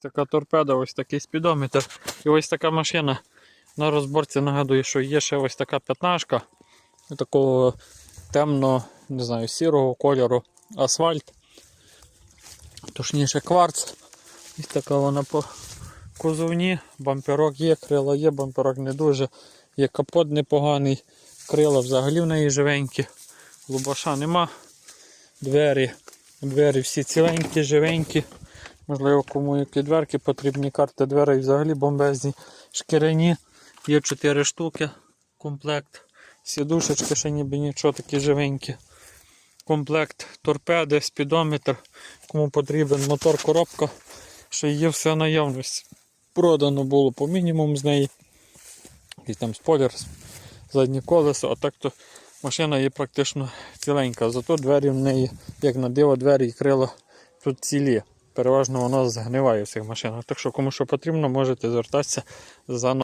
Така торпеда, ось такий спідометр. І ось така машина. На розборці нагадує, що є ще ось така п'ятнашка. Такого темно, не знаю, сірого кольору асфальт. Точніше кварц. Ось така вона по кузовні. Бамперок є, крила є, бамперок не дуже. Є капот непоганий, крила взагалі в неї живенькі. Лубаша нема. Двері. Двері всі ціленькі, живенькі. Можливо, кому які дверки потрібні, карти дверей взагалі бомбезні. Шкіряні. Є 4 штуки. Комплект. Сідушечки ще ніби нічого такі живенькі. Комплект торпеди, спідометр. Кому потрібен мотор, коробка. Ще є все наявність. Продано було по мінімуму з неї. І там спойлер, заднє колесо, а так то машина є практично ціленька. Зато двері в неї, як на диво, двері і крила тут цілі. Переважно воно згниває в цих машинах. Так що кому що потрібно, можете звертатися за